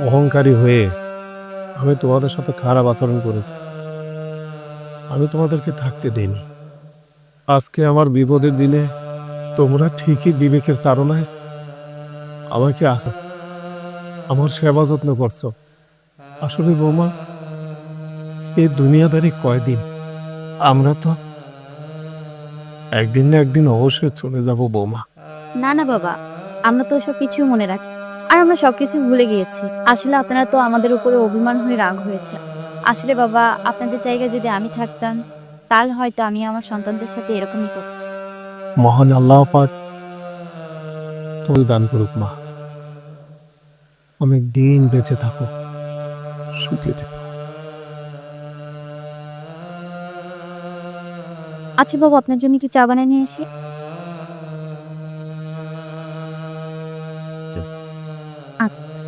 অহংকারী হয়ে আমি তোমাদের সাথে খারাপ আচরণ করেছি। আমি তোমাদেরকে থাকতে দেইনি। আজকে আমার বিপদের দিনে তোমরা ঠিকই বিবেকের তাড়নায় আমাকে আস আমার সেবা যত্ন করছ। আসলে বৌমা, এই দুনিয়াদারি কয়দিন? আমরা তো একদিন না একদিন অবশ্যই চলে যাব বৌমা। না না বাবা, আমরা তো সব কিছু মনে রাখি। আর আমরা সবকিছু ভুলে গিয়েছি। আসলে আপনারা তো আমাদের উপরে অভিমান হয়ে রাগ হয়েছে আসলে বাবা আপনাদের জায়গায় যদি আমি থাকতাম তাহলে হয়তো আমি আমার সন্তানদের সাথে এরকমই করতাম। মহান আল্লাহ পাক তুমি দান করুক মা। অনেক দিন বেঁচে থাকো সুখে থেকো। আচ্ছা বাবা আপনার জন্য একটু চা বানিয়ে নিয়ে এসে 19